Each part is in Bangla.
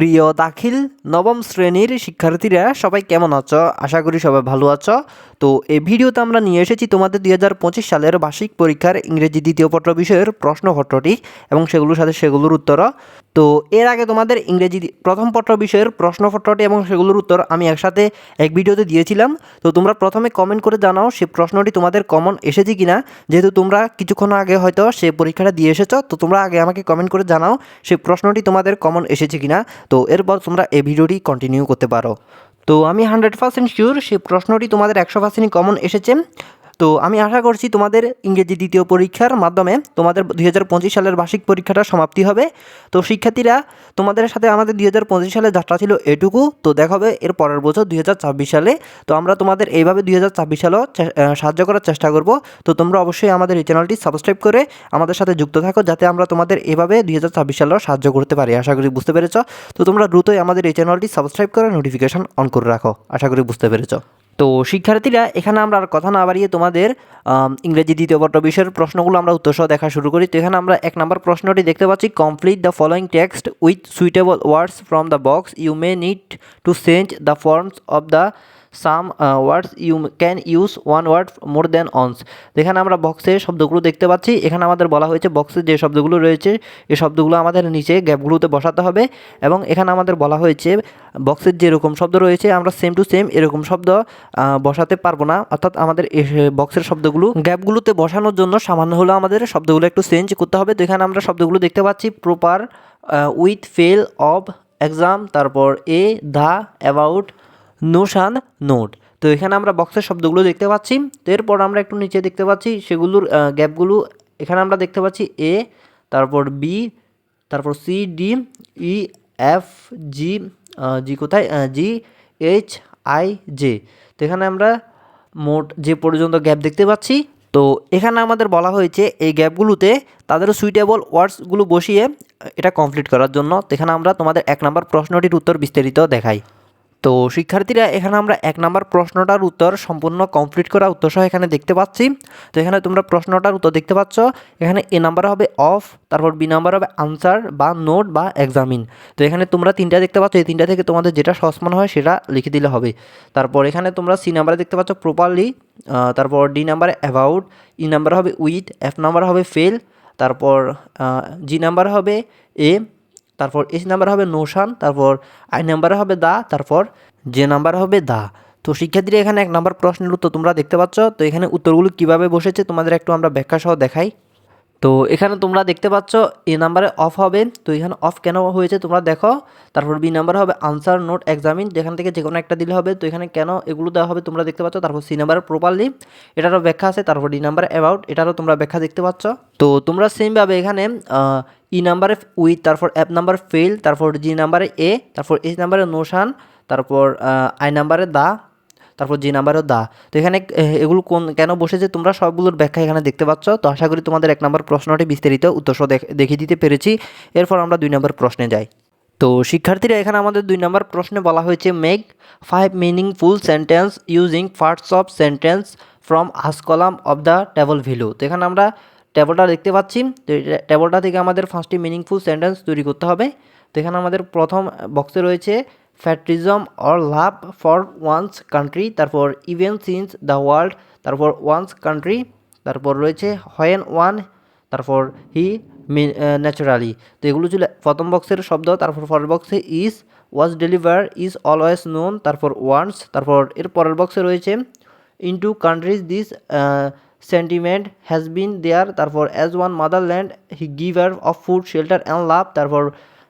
প্রিয় দাখিল নবম শ্রেণির শিক্ষার্থীরা, সবাই কেমন আছো? আশা করি সবাই ভালো আছো। তো এই ভিডিওতে আমরা নিয়ে এসেছি তোমাদের দুই হাজার পঁচিশ সালের বার্ষিক পরীক্ষার ইংরেজি দ্বিতীয় পত্র বিষয়ের প্রশ্নপত্রটি এবং সেগুলোর সাথে সেগুলোর উত্তর। তো এর আগে তোমাদের ইংরেজি প্রথম পত্র বিষয়ের প্রশ্নপত্রটি এবং সেগুলোর উত্তর আমি একসাথে এক ভিডিওতে দিয়েছিলাম। তো তোমরা প্রথমে কমেন্ট করে জানাও সে প্রশ্নটি তোমাদের কমন এসেছে কি না যেহেতু তোমরা কিছুক্ষণ আগে হয়তো সে পরীক্ষাটা দিয়ে এসেছ, তো তোমরা আগে আমাকে কমেন্ট করে জানাও সে প্রশ্নটি তোমাদের কমন এসেছে কি না তো এরপর তোমরা এই ভিডিওটি কন্টিনিউ করতে পারো। তো আমি হান্ড্রেড পার্সেন্ট শিওর সেই প্রশ্নটি তোমাদের একশো পার্সেন্টই কমন এসেছে। তো আমি আশা করছি তোমাদের ইংরেজি দ্বিতীয় পরীক্ষার মাধ্যমে তোমাদের দুই হাজার পঁচিশ সালের বার্ষিক পরীক্ষাটা সমাপ্তি হবে। তো শিক্ষার্থীরা, তোমাদের সাথে আমাদের দুই হাজার পঁচিশ সালে যাত্রা ছিল এটুকু। তো দেখা হবে এর পরের বছর দুই হাজার ছাব্বিশ সালে। তো আমরা তোমাদের এইভাবে দুই হাজার ছাব্বিশ সালেও সাহায্য করার চেষ্টা করব। তো তোমরা অবশ্যই আমাদের এই চ্যানেলটি সাবস্ক্রাইব করে আমাদের সাথে যুক্ত থাকো যাতে আমরা তোমাদের এভাবে দুই হাজার ছাব্বিশ সালেও সাহায্য করতে পারি। আশা করি বুঝতে পেরেছ? তো তোমরা দ্রুতই আমাদের এই চ্যানেলটি সাবস্ক্রাইব করে নোটিফিকেশন অন করে রাখো। আশা করি বুঝতে পেরেছ? তো শিক্ষার্থীরা, এখানে আমরা আর কথা না বাড়িয়ে তোমাদের ইংরেজি দ্বিতীয় পত্র বিষয়ের প্রশ্নগুলো আমরা উত্তরসহ দেখা শুরু করি। তো এখানে আমরা এক নম্বর প্রশ্নটি দেখতে পাচ্ছি। Complete the following text with suitable words from the box you may need to change the forms of the some words you can use one word more than once এখানে আমরা বক্সে শব্দগুলো দেখতে পাচ্ছি, এখানে আমাদের বলা হয়েছে বক্সে যে শব্দগুলো রয়েছে, এই শব্দগুলো আমাদের নিচে গ্যাপগুলোতে বসাতে হবে এবং এখানে আমাদের বলা হয়েছে বক্সের যেরকম শব্দ রয়েছে, আমরা সেম টু সেম এরকম শব্দ বসাতে পারব না। অর্থাৎ আমাদের বক্সের শব্দগুলো গ্যাপগুলোতে বসানোর জন্য সামান্য হলেও আমাদের শব্দগুলো একটু চেঞ্জ করতে হবে। তো এখানে আমরা শব্দগুলো দেখতে পাচ্ছি proper with fail of exam তারপর a the about notion note তো এখানে আমরা বক্সের শব্দগুলো দেখতে পাচ্ছি। তো এরপর আমরা একটু নিচে দেখতে পাচ্ছি সেগুলোর গ্যাপগুলো। এখানে আমরা দেখতে পাচ্ছি এ তারপর বি তারপর C D E F G G কোথায়? জি এইচ আই জে তো এখানে আমরা মোট যে পর্যন্ত গ্যাপ দেখতে পাচ্ছি, তো এখানে আমাদের বলা হয়েছে এই গ্যাপগুলোতে তাদের সুইটেবল ওয়ার্ডসগুলো বসিয়ে এটা কমপ্লিট করার জন্য। তো এখানে আমরা তোমাদের এক নম্বর প্রশ্নটির উত্তর বিস্তারিত দেখাই। তো শিক্ষার্থীরা, এখানে আমরা এক নম্বর প্রশ্নটার উত্তর সম্পূর্ণ কমপ্লিট করা উত্তর সহ এখানে দেখতে পাচ্ছি। তো এখানে তোমরা প্রশ্নটার উত্তর দেখতে পাচ্ছ। এখানে এ নাম্বার হবে অফ তারপর বি নাম্বার হবে আনসার বা নোট বা এক্সামিন তো এখানে তোমরা তিনটা দেখতে পাচ্ছ। এই তিনটা থেকে তোমাদের যেটা সহজ মনে হয় সেটা লিখে দিলে হবে। তারপর এখানে তোমরা সি নাম্বারে দেখতে পাচ্ছ প্রপারলি তারপর ডি নাম্বারে অ্যাবাউট ই নাম্বার হবে উইথ এফ নাম্বার হবে ফেল তারপর জি নাম্বার হবে এ তারপর এস নাম্বার হবে নোশান, তারপর আই নাম্বার হবে দা, তারপর যে নাম্বার হবে দা। তো শিক্ষার্থীরা এখানে এক নাম্বার প্রশ্নের উত্তর তোমরা দেখতে পাচ্ছ। তো এখানে উত্তরগুলো কীভাবে বসেছে তোমাদের একটু আমরা ব্যাখ্যা সহ দেখাই। তো এখানে তোমরা দেখতে পাচ্ছ, এ নাম্বারে অফ হবে। তো এখানে অফ কেন হয়েছে তোমরা দেখো। তারপর বি নাম্বার হবে আনসার নোট এক্সামিন যেখান থেকে যে কোনো একটা দিলে হবে। তো এখানে কেন এগুলো দেওয়া হবে তোমরা দেখতে পাচ্ছ। তারপর সি নাম্বারে প্রপারলি এটারও ব্যাখ্যা আছে। তারপর ডি নাম্বার অ্যাবাউট এটারও তোমরা ব্যাখ্যা দেখতে পাচ্ছ। তো তোমরা সেমভাবে এখানে ই নাম্বারে উইথ তারপর অ্যাপ নাম্বার ফেল তারপর জি নাম্বারে এ তারপর এস নাম্বারে নোশান তারপর আই নাম্বারে দা তারপর যে নাম্বারও দা। তো এখানে এগুলো কোন, কেন বসেছে তোমরা সবগুলোর ব্যাখ্যা এখানে দেখতে পাচ্ছ? তো আশা করি তোমাদের এক নম্বর প্রশ্নটি বিস্তারিত উত্তর সহ দেখ- দেখিয়ে দিতে পেরেছি। এরপর আমরা দুই নম্বর প্রশ্নে যাই। তো শিক্ষার্থীরা এখানে আমাদের দুই নম্বর প্রশ্নে বলা হয়েছে make five meaningful sentence using parts of sentence from us column of the table below তো এখানে আমরা টেবলটা দেখতে পাচ্ছি। তো টেবলটা থেকে আমাদের ফার্স্টটি মিনিংফুল সেন্টেন্স তৈরি করতে হবে। তো এখানে আমাদের প্রথম বক্সে রয়েছে patriotism or love for one's country তারপর ইভেন সিন্স দ্য ওয়ার্ল্ড তারপর ওয়ান্স কান্ট্রি তারপর রয়েছে হয়েন ওয়ান তারপর হি ন্যাচারালি তো এগুলো ছিল প্রথম বক্সের শব্দ, তারপর পরের বক্সে is was deliver is always known তারপর ওয়ান্স তারপর এর পরের বক্সে রয়েছে into countries this sentiment has been there তারপর as one motherland he giver of food shelter and love তারপর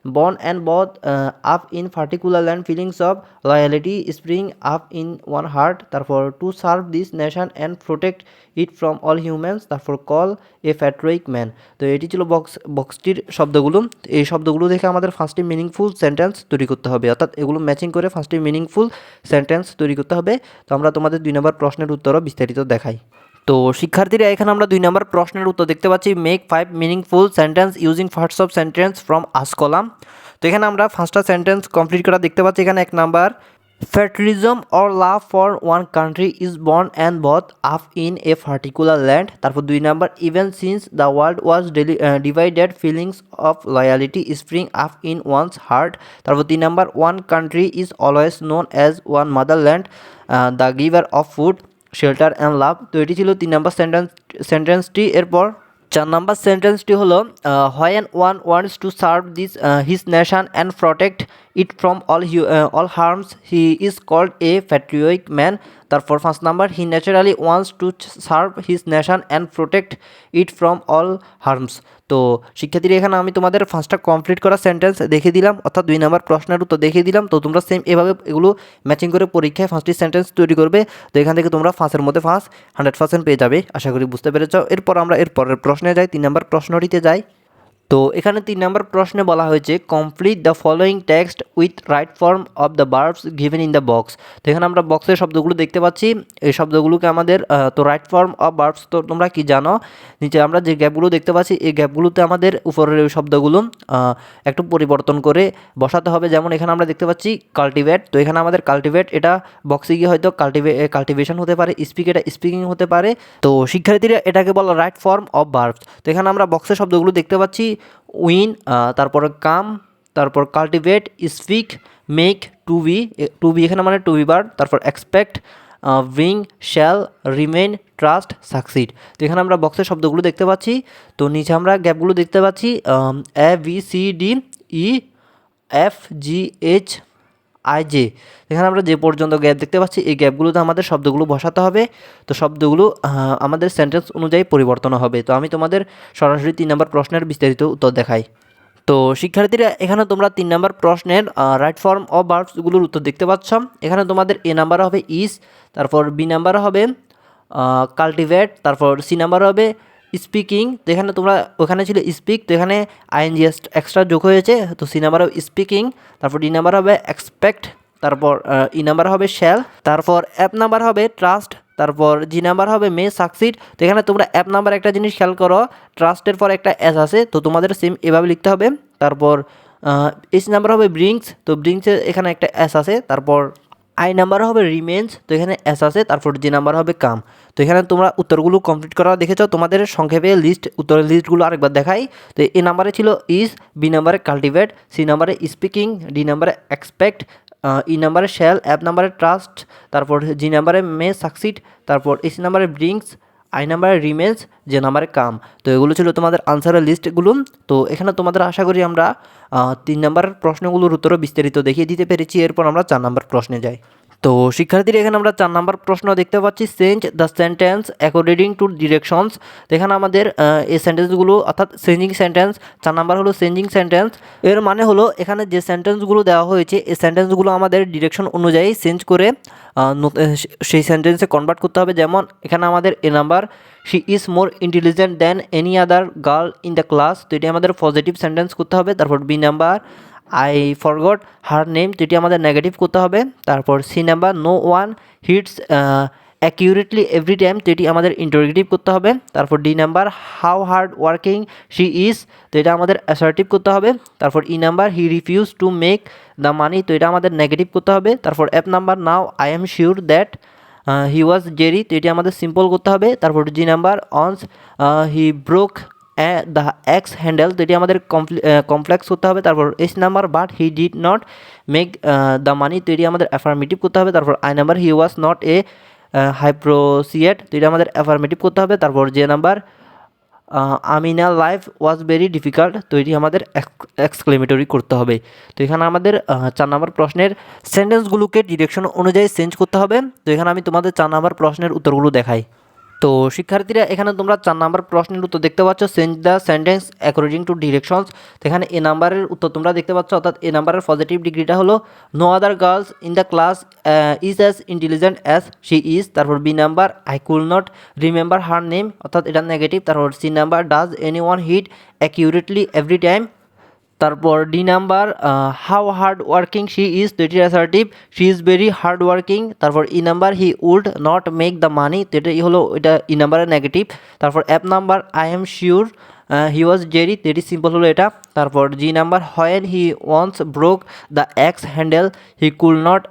born and both uh, up in particular land feelings of loyalty spring up in one heart তারপর to serve this nation and protect it from all humans তারপর call a patriotic man তো এটি ছিল বক্স বক্সটির শব্দগুলো এই শব্দগুলো দেখে আমাদের ফার্স্টে মিনিংফুল সেন্টেন্স তৈরি করতে হবে অর্থাৎ এগুলো ম্যাচিং করে ফার্স্টে মিনিংফুল সেন্টেন্স তৈরি করতে হবে তো আমরা তোমাদের দুই নম্বর প্রশ্নের উত্তরও বিস্তারিত দেখাই তো শিক্ষার্থীরা, এখানে আমরা দুই নম্বর প্রশ্নের উত্তর দেখতে পাচ্ছি। Make five meaningful sentence using first of sentence from us column তো এখানে আমরা ফার্স্টটা সেন্টেন্স কমপ্লিট করা দেখতে পাচ্ছি। এখানে এক number patriotism or love for one country is born and both up in a particular land তারপর দুই number even since the world was daily divided feelings of loyalty spring up in one's heart তারপর তিন number one country is always known as one mother land the giver of food food, and love. তো এটি ছিল তিন নাম্বার সেন্টেন্স সেন্টেন্সটি এরপর চার নাম্বার সেন্টেন্সটি হলো when one wants to serve this his nation and protect it from all all harms he is called a patriotic man তারপর first number he naturally wants to serve his nation and protect it from all harms তো শিক্ষার্থীরা, এখানে আমি তোমাদের ফার্স্টটা কমপ্লিট করা সেন্টেন্স দেখে দিলাম, অর্থাৎ দুই নাম্বার প্রশ্নের উত্তর দেখিয়ে দিলাম। তো তোমরা সেম এভাবে এগুলো ম্যাচিং করে পরীক্ষায় ফার্স্টটি সেন্টেন্স তৈরি করবে। তো এখান থেকে তোমরা ফাঁসের মধ্যে ফাঁস হান্ড্রেড পার্সেন্ট পেয়ে যাবে। আশা করি বুঝতে পেরেছ। এরপর আমরা এর পরের প্রশ্নে যাই, তিন নাম্বার প্রশ্নটিতে যাই। তো এখানে তিন নম্বর প্রশ্নে বলা হয়েছে complete the following text with right form of the verbs given in the box তো এখানে আমরা বক্সের শব্দগুলো দেখতে পাচ্ছি। এই শব্দগুলোকে আমাদের তো রাইট ফর্ম অফ বার্বস তো তোমরা কি জানো? নিচে আমরা যে গ্যাপগুলো দেখতে পাচ্ছি, এই গ্যাপগুলোতে আমাদের উপরের ওই শব্দগুলো একটু পরিবর্তন করে বসাতে হবে। যেমন এখানে আমরা দেখতে পাচ্ছি কাল্টিভেট তো এখানে আমাদের কাল্টিভেট এটা বক্সে গিয়ে হয়তো কাল্টিভে কাল্টিভেশন হতে পারে স্পিক এটা স্পিকিং হতে পারে। তো শিক্ষার্থীরা এটাকে বলা রাইট ফর্ম অফ বার্বস তো এখানে আমরা বক্সের শব্দগুলো দেখতে পাচ্ছি উইন তারপর কাম, তারপর cultivate, speak, make, to be to be এখানে মানে টু বি বার, তারপর expect win, shall remain trust, succeed. তো এখানে আমরা বক্সের শব্দগুলো দেখতে পাচ্ছি। তো নিচে আমরা গ্যাপগুলো দেখতে পাচ্ছি A, B, C, D, E, F, G, H I J. এখানে আমরা যে পর্যন্ত গ্যাপ দেখতে পাচ্ছি, এই গ্যাপগুলোতে আমাদের শব্দগুলো বসাতে হবে। তো শব্দগুলো আমাদের সেন্টেন্স অনুযায়ী পরিবর্তন হবে। তো আমি তোমাদের সরাসরি তিন নম্বর প্রশ্নের বিস্তারিত উত্তর দেখাই। তো শিক্ষার্থীরা, এখানে তোমরা তিন নম্বর প্রশ্নের রাইট ফর্ম অফ বার্বসগুলোর উত্তর দেখতে পাচ্ছ। এখানে তোমাদের এ নাম্বার হবে ইস তারপর বি নাম্বার হবে কাল্টিভেট তারপর সি নাম্বার হবে স্পিকিং, তো এখানে তোমরা ওখানে ছিল স্পিক, তো এখানে আইএনজি এক্সট্রা যোগ হয়েছে, তো সি নাম্বার হবে স্পিকিং, তারপর ডি নাম্বার হবে এক্সপেক্ট, তারপর ই নাম্বার হবে শ্যাল তারপর অ্যাপ নাম্বার হবে ট্রাস্ট, তারপর জি নাম্বার হবে মে সাকসিড, তো এখানে তোমরা অ্যাপ নাম্বার একটা জিনিস খেয়াল করো, ট্রাস্টের পর একটা এস আছে, তো তোমাদের সেম এভাবে লিখতে হবে, তারপর এস নাম্বার হবে ব্রিংস, তো ব্রিংসের এখানে একটা এস আছে, তারপর আই নাম্বার হবে রিমেন্স তো এখানে এস আছে, তারপর জি নাম্বার হবে কাম। তো এখানে তোমরা উত্তরগুলো কমপ্লিট করা দেখেছ, তোমাদের সংক্ষেপে লিস্ট উত্তরের লিস্টগুলো আরেকবার দেখাই। তো এ নাম্বারে ছিল ইজ বি নাম্বারে কাল্টিভেট সি নাম্বারে স্পিকিং ডি নাম্বারে এক্সপেক্ট ই নাম্বারে শ্যাল অ্যাপ নাম্বারে ট্রাস্ট তারপর জি নাম্বারে মে সাকসিড তারপর এসি নাম্বারে ব্রিংস আই নাম্বারে রিমেন্স যে নাম্বারে কাম। তো এগুলো ছিল তোমাদের আনসারের লিস্টগুলো। তো এখানে তোমাদের আশা করি আমরা তিন নাম্বার প্রশ্নগুলোর উত্তরও বিস্তারিত দেখিয়ে দিতে পেরেছি। এরপর আমরা চার নাম্বার প্রশ্নে যাই। তো শিক্ষার্থীরা এখানে আমরা চার নাম্বার প্রশ্ন দেখতে পাচ্ছি। Change the sentence according to directions এখানে আমাদের এই সেন্টেন্সগুলো অর্থাৎ চেঞ্জিং সেন্টেন্স চার নাম্বার হলো চেঞ্জিং সেন্টেন্স এর মানে হলো এখানে যে সেন্টেন্সগুলো দেওয়া হয়েছে, এই সেন্টেন্সগুলো আমাদের ডিরেকশন অনুযায়ী চেঞ্জ করে সেই সেন্টেন্সে কনভার্ট করতে হবে। যেমন এখানে আমাদের A number she is more intelligent than any other girl in the class তো এটি আমাদের পজিটিভ সেন্টেন্স করতে হবে। তারপর B number I forgot her name যেটি আমাদের নেগেটিভ করতে হবে। তারপর C number no one hits accurately every time যেটি আমাদের ইন্টারগেটিভ করতে হবে। তারপর D number how hard working she is তো এটা আমাদের অ্যাসার্টিভ করতে হবে। তারপর E number he refuse to make the money তো এটা আমাদের নেগেটিভ করতে হবে। তারপর F number now I am sure that he was sorry তো এটি আমাদের সিম্পল করতে হবে। তারপর G number once he broke the axe handle তো এটি আমাদের কমপ্লেক্স করতে হবে, তারপর H number but he did not make the money তো এটি আমাদের অ্যাফার্মেটিভ করতে হবে, তারপর I number he was not a hypocrite তো এটা আমাদের অ্যাফার্মেটিভ করতে হবে, তারপর J number Amina life was very difficult তো এটি আমাদের এক্সক্লেমেটরি করতে হবে। তো এখানে আমাদের চার নম্বর প্রশ্নের সেন্টেন্সগুলোকে ডিরেকশন অনুযায়ী চেঞ্জ করতে হবে। তো এখানে আমি তোমাদের চার নম্বর প্রশ্নের উত্তরগুলো দেখাই। তো শিক্ষার্থীরা, এখানে তোমরা চার নাম্বার প্রশ্নের উত্তর দেখতে পাচ্ছ change the sentence according to directions এখানে এ নাম্বারের উত্তর তোমরা দেখতে পাচ্ছ, অর্থাৎ এ নাম্বারের পজিটিভ ডিগ্রিটা হলো no other girls in the class is as intelligent as she is তারপর B number I could not remember her name অর্থাৎ এটা নেগেটিভ তারপর C number does any one hit accurately every time তারপর D number how hard working she is তো এটির assertive she is very hard working তারপর E number he would not make the money তো এটাই হলো, এটা ই নাম্বারের নেগেটিভ তারপর F number I am sure he was sorry very simple হলো এটা, তারপর G number when he once broke the axe handle he could not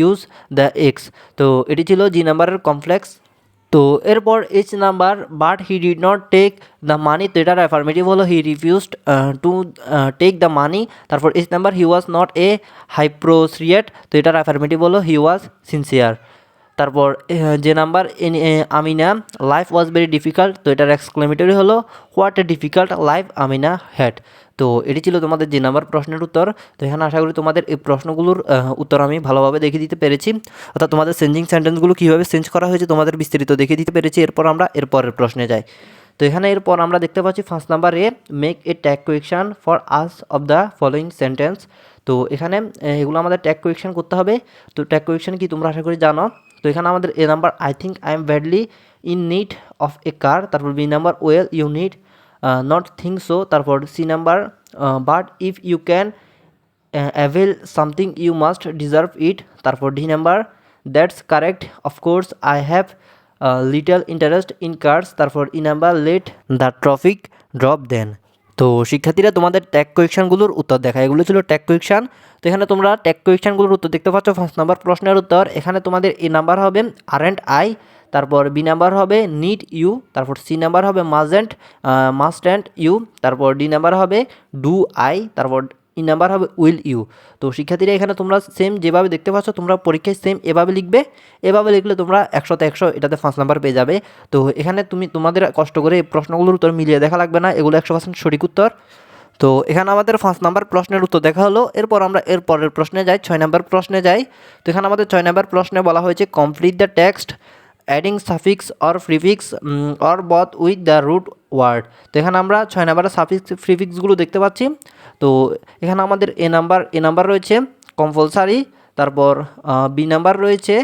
use the axe তো এটি ছিল জি নাম্বারের কমপ্লেক্স তো এরপর H number but he did not take the money তো এটার অ্যাফার্মেটিভ হলো he refused to take the money তারপর H number he was not a hypocrite তো এটার অ্যাফার্মেটিভ হলো হি ওয়াজ সিনসিয়ার তারপর J number Amina life was very difficult তো এটার এক্সক্লেমেটরি হলো what a difficult life Amina had তো এটি ছিল তোমাদের যে নাম্বার প্রশ্নের উত্তর, তো এখানে আশা করি তোমাদের এই প্রশ্নগুলোর উত্তর আমি ভালোভাবে দেখিয়ে দিতে পেরেছি। অর্থাৎ তোমাদের চেঞ্জিং সেন্টেন্সগুলো কীভাবে চেঞ্জ করা হয়েছে তোমাদের বিস্তারিত দেখে দিতে পেরেছি, এরপর আমরা এরপরের প্রশ্নে যাই। তো এখানে এরপর আমরা দেখতে পাচ্ছি first number A make a tag question for us of the following sentence তো এখানে এগুলো আমাদের ট্যাগ কোয়েকশন করতে হবে। তো ট্যাগ কোয়েকশন কি তোমরা আশা করি জানো? তো এখানে আমাদের A number I think I am badly in need of a car তারপর B number well you need not think so তারপর C number but if you can avail something you must deserve it তারপর D number that's correct of course I have little interest in cars তারপর E number let the traffic drop then তো শিক্ষার্থীরা তোমাদের ট্যাগ কোয়েকশানগুলোর উত্তর দেখা এগুলো ছিল ট্যাগ কোয়েকশান তো এখানে তোমরা ট্যাগ কোয়েকশানগুলোর উত্তর দেখতে পাচ্ছ। ফার্স্ট নাম্বার প্রশ্নের উত্তর। এখানে তোমাদের এ নাম্বার হবে আর অ্যান্ড আই তারপর বি নাম্বার হবে নিড ইউ তারপর সি নাম্বার হবে মাজেন্ট মাস্ট অ্যান্ড ইউ তারপর ডি নাম্বার হবে ডু আই তারপর নাম্বার হবে উইল ইউ তো শিক্ষার্থীরা এখানে তোমরা সেম যেভাবে দেখতে পাচ্ছ, তোমরা পরীক্ষায় সেম এভাবে লিখবে। এভাবে লিখলে তোমরা একশোতে একশো এটাতে ফার্স্ট নাম্বার পেয়ে যাবে। তো এখানে তুমি তোমাদের কষ্ট করে এই প্রশ্নগুলোর উত্তর মিলিয়ে দেখা লাগবে না, এগুলো একশো পার্সেন্ট সঠিক উত্তর। তো এখানে আমাদের ফার্স্ট নাম্বার প্রশ্নের উত্তর দেখা হলো। এরপর আমরা এর পরের প্রশ্নে যাই, ছয় নাম্বার প্রশ্নে যাই। তো এখানে আমাদের ছয় নাম্বার প্রশ্নে বলা হয়েছে complete the text adding suffix or prefix or both with the root word তো এখানে আমরা ছয় নাম্বারের সাফিক্স প্রিফিক্সগুলো দেখতে পাচ্ছি। তো এখানে আমাদের এ নাম্বার এ নাম্বার রয়েছে কম্পালসারি তারপর বি নাম্বার রয়েছে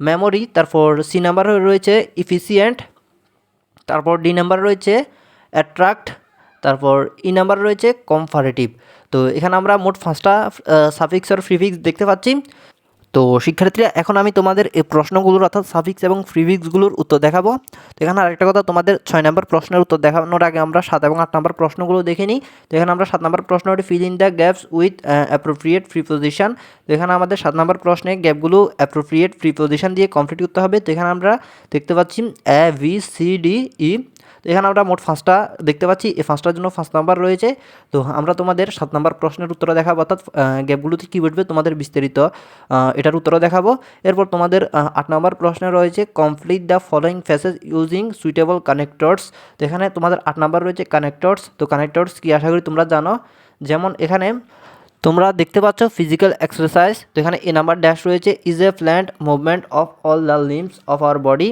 মেমোরি তারপর সি নাম্বার রয়েছে ইফিসিয়েন্ট তারপর ডি নাম্বার রয়েছে অ্যাট্রাক্ট তারপর ই নাম্বার রয়েছে কমফারেটিভ তো এখানে আমরা মোট পাঁচটা সাফিক্স আর ফ্রিফিক্স দেখতে পাচ্ছি। তো শিক্ষার্থীরা, এখন আমি তোমাদের এই প্রশ্নগুলোর অর্থাৎ সাফিক্স এবং ফ্রিফিক্সগুলোর উত্তর দেখাবো। তো এখানে আরেকটা কথা, তোমাদের ছয় নম্বর প্রশ্নের উত্তর দেখানোর আগে আমরা সাত এবং আট নম্বর প্রশ্নগুলো দেখে নিই। তো এখানে আমরা সাত নম্বর প্রশ্ন প্রশ্নটি fill in the gaps with appropriate preposition তো এখানে আমাদের সাত নম্বর প্রশ্নে গ্যাপগুলো অ্যাপ্রোপ্রিয়েট প্রিপোজিশন দিয়ে কমপ্লিট করতে হবে। তো এখানে আমরা দেখতে পাচ্ছি A B C D E তো এখানে আমরা মোট পাঁচটা দেখতে পাচ্ছি। এই পাঁচটার জন্য পাঁচ নাম্বার রয়েছে। তো আমরা তোমাদের সাত নাম্বার প্রশ্নের উত্তর দেখাবো, অর্থাৎ গ্যাপগুলোতে কী বসবে তোমাদের বিস্তারিত এটার উত্তর দেখাবো। এরপর তোমাদের আট নাম্বার প্রশ্নে রয়েছে complete the following faces using suitable connectors তো এখানে তোমাদের আট নাম্বার রয়েছে কানেক্টরস তো কানেক্টরস কি আশা করি তোমরা জানো? যেমন এখানে তোমরা দেখতে পাচ্ছ ফিজিক্যাল এক্সারসাইজ তো এখানে এ নাম্বার ড্যাশ রয়েছে is a planned movement of all the limbs of our body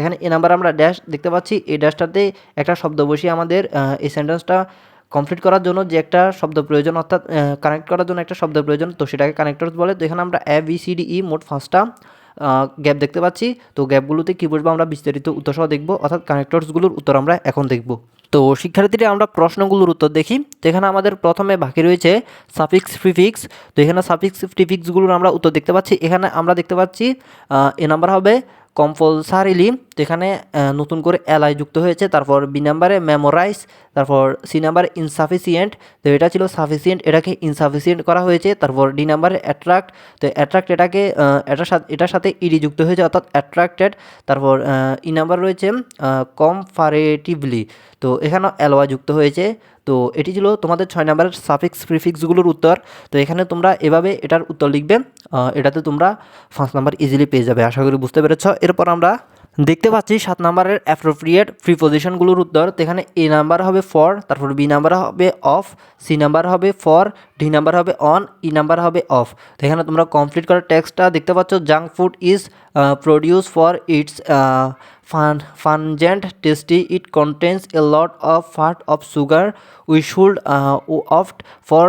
এখানে এ নাম্বার আমরা ড্যাশ দেখতে পাচ্ছি। এই ড্যাশটাতে একটা শব্দ বসিয়ে আমাদের এই সেন্টেন্সটা কমপ্লিট করার জন্য যে একটা শব্দ প্রয়োজন, অর্থাৎ কানেক্ট করার জন্য একটা শব্দ প্রয়োজন, তো সেটাকে কানেক্টরস বলে। তো এখানে আমরা A B C D E মোট পাঁচটা গ্যাপ দেখতে পাচ্ছি। তো গ্যাপগুলোতে কী বলব আমরা? বিস্তারিত উত্তর সহ দেখব। অর্থাৎ কানেক্টরসগুলোর উত্তর আমরা এখন দেখব। তো শিক্ষার্থীরা, আমরা প্রশ্নগুলোর উত্তর দেখি। তো এখানে আমাদের প্রথমে বাকি রয়েছে সাফিক্স প্রিফিক্স তো এখানে সাফিক্স প্রিফিক্সগুলোর আমরা উত্তর দেখতে পাচ্ছি। এখানে আমরা দেখতে পাচ্ছি এ নাম্বার হবে কম্পালসারিলি তো এখানে নতুন করে এলআই যুক্ত হয়েছে, তারপর বি নাম্বারে মেমোরাইজ তারপর সি নাম্বারে ইনসাফিসিয়েন্ট তো এটা ছিল সাফিসিয়েন্ট এটাকে ইনসাফিসিয়েন্ট করা হয়েছে, তারপর ডি নাম্বারে অ্যাট্রাক্ট তো অ্যাট্রাক্ট এটাকে এটার সাথে এটার সাথে ইডি যুক্ত হয়েছে, অর্থাৎ অ্যাট্রাক্টেড তারপর ই নাম্বার রয়েছে কমফারেটিভলি তো এখানেও এলওয়া যুক্ত হয়েছে তো এটি ছিল তোমাদের ছয় নাম্বারের সাফিক্স প্রিফিক্সগুলোর উত্তর। তো এখানে তোমরা এভাবে এটার উত্তর লিখবে। এটাতে তোমরা পাঁচ নাম্বার ইজিলি পেয়ে যাবে, আশা করি বুঝতে পেরেছ। এরপর আমরা দেখতে পাচ্ছি সাত নাম্বারের অ্যাপ্রোপ্রিয়েট প্রিপোজিশনগুলোর উত্তর। তো এখানে এ নাম্বার হবে ফর তারপর বি নাম্বার হবে অফ সি নাম্বার হবে ফর ডি নাম্বার হবে অন ই নাম্বার হবে অফ তো এখানে তোমরা কমপ্লিট করার টেক্সটটা দেখতে পাচ্ছ junk food is produce for its fun pungent tasty it contains a lot of fat of sugar we should opt for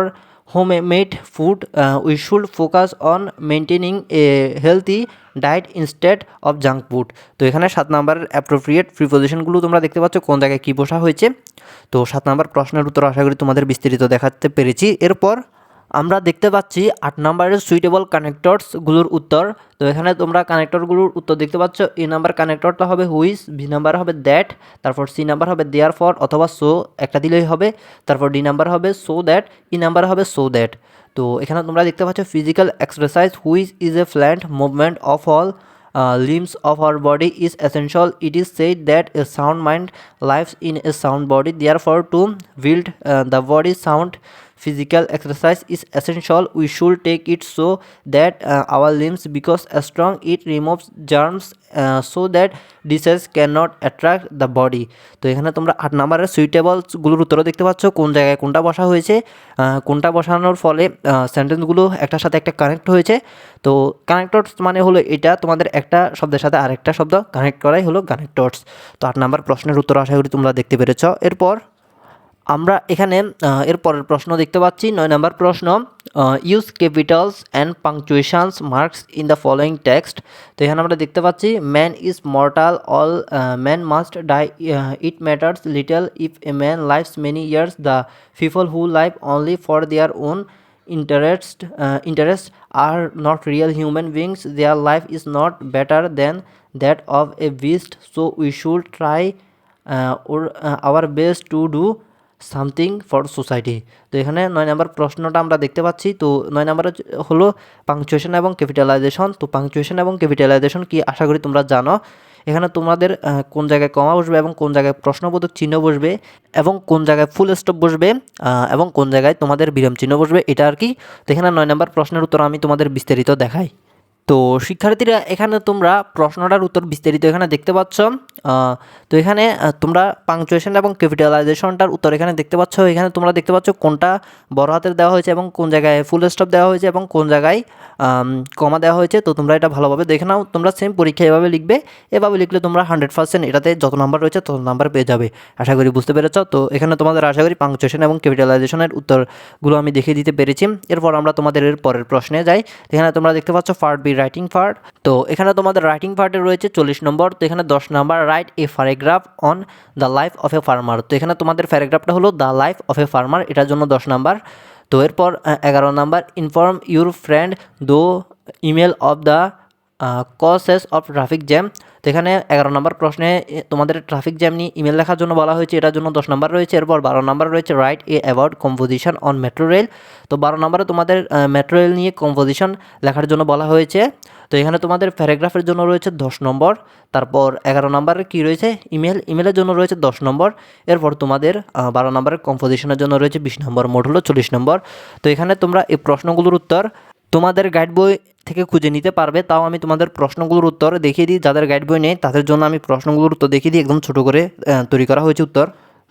home made food we should focus on maintaining a healthy diet instead of junk food তো এখানে সাত নাম্বারের অ্যাপ্রোপ্রিয়েট প্রিপোজিশনগুলো তোমরা দেখতে পাচ্ছ, কোন জায়গায় কী বসা হয়েছে। তো সাত নাম্বার প্রশ্নের উত্তর আশা করি তোমাদের বিস্তারিত দেখাতে পেরেছি। এরপর আমরা দেখতে পাচ্ছি আট নম্বরের সুইটেবল কানেক্টরসগুলোর উত্তর। তো এখানে তোমরা কানেক্টরগুলোর উত্তর দেখতে পাচ্ছ। এ নাম্বার কানেক্টরটা হবে হুইস বি নাম্বার হবে দ্যাট তারপর সি নাম্বার হবে দেয়ার ফর অথবা সো একটা দিলেই হবে। তারপর ডি নাম্বার হবে সো দ্যাট ই নাম্বার হবে সো দ্যাট তো এখানে তোমরা দেখতে পাচ্ছ physical exercise which is a planned movement of all limbs of our body is essential. It is said that a sound mind lives in a sound body therefore to build uh, the body sound. Physical exercise is essential. We should take it so that uh, our limbs becomes strong it removes germs uh, so that disease cannot attract the body. তো এখানে তোমরা আট নাম্বারের সুইটেবলসগুলোর উত্তরও দেখতে পাচ্ছ কোন জায়গায় কোনটা বসা হয়েছে কোনটা বসানোর ফলে সেন্টেন্সগুলো একটার সাথে একটা কানেক্ট হয়েছে। তো কানেক্টরস মানে হলো এটা তোমাদের একটা শব্দের সাথে আরেকটা শব্দ কানেক্ট করাই হলো কানেক্টরস তো আট নাম্বার প্রশ্নের উত্তর আশা করি তোমরা দেখতে পেরেছ। এরপর আমরা এখানে এর পরের প্রশ্ন দেখতে পাচ্ছি। নয় নম্বর প্রশ্ন use capitals and punctuations marks in the following text তো এখানে আমরা দেখতে পাচ্ছি man is mortal all man must die it matters little if a man lives many years the people who live only for their own interest not real human beings their life is not better than that of a beast so we should try uh, or uh, our best to do something for society. তো এখানে নয় নম্বর প্রশ্নটা আমরা দেখতে পাচ্ছি, তো নয় নম্বর হলো পাংচুয়েশন এবং ক্যাপিটালাইজেশন তো পাংচুয়েশন এবং ক্যাপিটালাইজেশন কি আশা করি তোমরা জানো। এখানে তোমাদের কোন জায়গায় কমা বসবে এবং কোন জায়গায় প্রশ্নবোধক চিহ্ন বসবে এবং কোন জায়গায় ফুল স্টপ বসবে এবং কোন জায়গায় তোমাদের বিরাম চিহ্ন বসবে, এটা আর কি। তো এখানে নয় নম্বর প্রশ্নের উত্তর আমি তোমাদের বিস্তারিত দেখাই। তো শিক্ষার্থীরা, এখানে তোমরা প্রশ্নটার উত্তর বিস্তারিত এখানে দেখতে পাচ্ছ। তো এখানে তোমরা পাংচুয়েশন এবং ক্যাপিটালাইজেশনটার উত্তর এখানে দেখতে পাচ্ছ। এখানে তোমরা দেখতে পাচ্ছ কোনটা বড় হাতের দেওয়া হয়েছে এবং কোন জায়গায় ফুল স্টপ দেওয়া হয়েছে এবং কোন জায়গায় কমা দেওয়া হয়েছে। তো তোমরা এটা ভালোভাবে দেখে নাও। তোমরা সেম পরীক্ষা এভাবে লিখবে। এভাবে লিখলে তোমরা হান্ড্রেড পার্সেন্ট এটাতে যত নাম্বার রয়েছে তত নাম্বার পেয়ে যাবে। আশা করি বুঝতে পেরেছ। তো এখানে তোমাদের আশা করি পাংচুয়েশন এবং ক্যাপিটালাইজেশনের উত্তরগুলো আমি দেখিয়ে দিতে পেরেছি। এরপর আমরা তোমাদের এর পরের প্রশ্নে যাই। এখানে তোমরা দেখতে পাচ্ছ পার্ট বি রাইটিং পার্ট তো এখানে তোমাদের রাইটিং পার্টে রয়েছে চল্লিশ নম্বর। তো এখানে দশ নম্বর write a paragraph on the life of a farmer তো এখানে তোমাদের প্যারাগ্রাফটা হলো the life of a farmer এটার জন্য দশ নম্বর। তো এরপর এগারো number inform your friend through email of the causes of traffic jam তো এখানে এগারো নম্বর প্রশ্নে তোমাদের ট্রাফিক জ্যাম নিয়ে ইমেল লেখার জন্য বলা হয়েছে, এটার জন্য দশ নম্বর রয়েছে, এরপর বারো নম্বর রয়েছে write a about composition on metro rail তো বারো নম্বরে তোমাদের মেট্রো রেল নিয়ে কম্পোজিশন লেখার জন্য বলা হয়েছে। তো এখানে তোমাদের প্যারাগ্রাফের জন্য রয়েছে দশ নম্বর, তারপর এগারো নম্বরে কী রয়েছে? ইমেল ইমেলের জন্য রয়েছে দশ নম্বর, এরপর তোমাদের বারো নম্বরের কম্পোজিশনের জন্য রয়েছে বিশ নম্বর, মোট হলো চল্লিশ নম্বর। তো এখানে তোমরা এই প্রশ্নগুলোর উত্তর তোমাদের গাইড বই থেকে খুঁজে নিতে পারবে, তাও আমি তোমাদের প্রশ্নগুলোর উত্তর দেখিয়ে দিই। যাদের গাইড বই নেই, তাদের জন্য আমি প্রশ্নগুলোর উত্তর দেখিয়ে দিই, একদম ছোটো করে তৈরি করা হয়েছে উত্তর।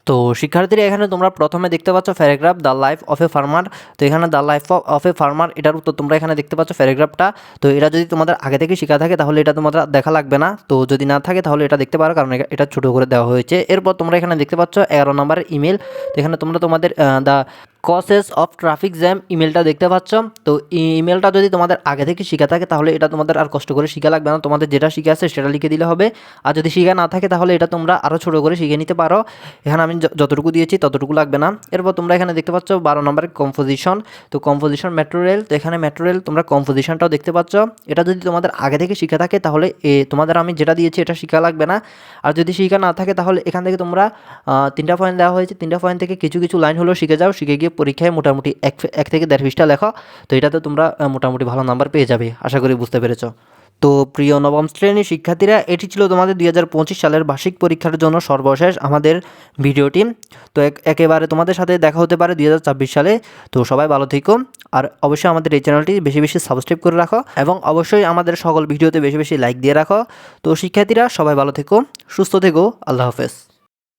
তো শিক্ষার্থীরা, এখানে তোমরা প্রথমে দেখতে পাচ্ছ paragraph the life of a farmer তো এখানে the life of a farmer এটার উত্তর তোমরা এখানে দেখতে পাচ্ছ প্যারাগ্রাফটা তো এটা যদি তোমাদের আগে থেকে শেখা থাকে, তাহলে এটা তোমাদের দেখা লাগবে না। তো যদি না থাকে, তাহলে এটা দেখতে পারো, কারণ এটা- ছোটো করে দেওয়া হয়েছে। এরপর তোমরা এখানে দেখতে পাচ্ছ এগারো নম্বরের ইমেল তো এখানে তোমরা তোমাদের the causes of traffic jam ইমেলটা দেখতে পাচ্ছ। তো ইমেলটা যদি তোমাদের আগে থেকে শিখা থাকে, তাহলে এটা তোমাদের আর কষ্ট করে শিখা লাগবে না। তোমাদের যেটা শিখে আছে, সেটা লিখে দিলে হবে। আর যদি শিখা না থাকে, তাহলে এটা তোমরা আরও ছোটো করে শিখে নিতে পারো। এখানে আমি যতটুকু দিয়েছি, ততটুকু লাগবে না। এরপর তোমরা এখানে দেখতে পাচ্ছ, বারো নম্বরের কম্পোজিশন তো কম্পোজিশন ম্যাটেরিয়াল তো এখানে ম্যাটেরিয়াল তোমরা কম্পোজিশনটাও দেখতে পাচ্ছ। এটা যদি তোমাদের আগে থেকে শিখে থাকে, তাহলে এ, তোমাদের আমি যেটা দিয়েছি, এটা শিখা লাগবে না। আর যদি শিখা না থাকে, তাহলে এখান থেকে তোমরা তিনটা পয়েন্ট দেওয়া হয়েছে। তিনটা পয়েন্ট থেকে কিছু কিছু লাইন হলেও শিখে যাও। শিখে গিয়ে পরীক্ষায় মোটামুটি এক এক থেকে দেড় পৃষ্ঠা লেখো, তো এটাতে তোমরা মোটামুটি ভালো নাম্বার পেয়ে যাবে, আশা করি বুঝতে পেরেছ। তো প্রিয় নবম শ্রেণির শিক্ষার্থীরা, এটি ছিল তোমাদের দুই হাজার পঁচিশ সালের বার্ষিক পরীক্ষার জন্য সর্বশেষ আমাদের ভিডিওটি। তো এক- একেবারে তোমাদের সাথে দেখা হতে পারে দুই হাজার ছাব্বিশ সালে। তো সবাই ভালো থেকো, আর অবশ্যই আমাদের এই চ্যানেলটি বেশি বেশি সাবস্ক্রাইব করে রাখো, এবং অবশ্যই আমাদের সকল ভিডিওতে বেশি বেশি লাইক দিয়ে রাখো। তো শিক্ষার্থীরা, সবাই ভালো থেকো, সুস্থ থেকো, আল্লাহ হাফেজ।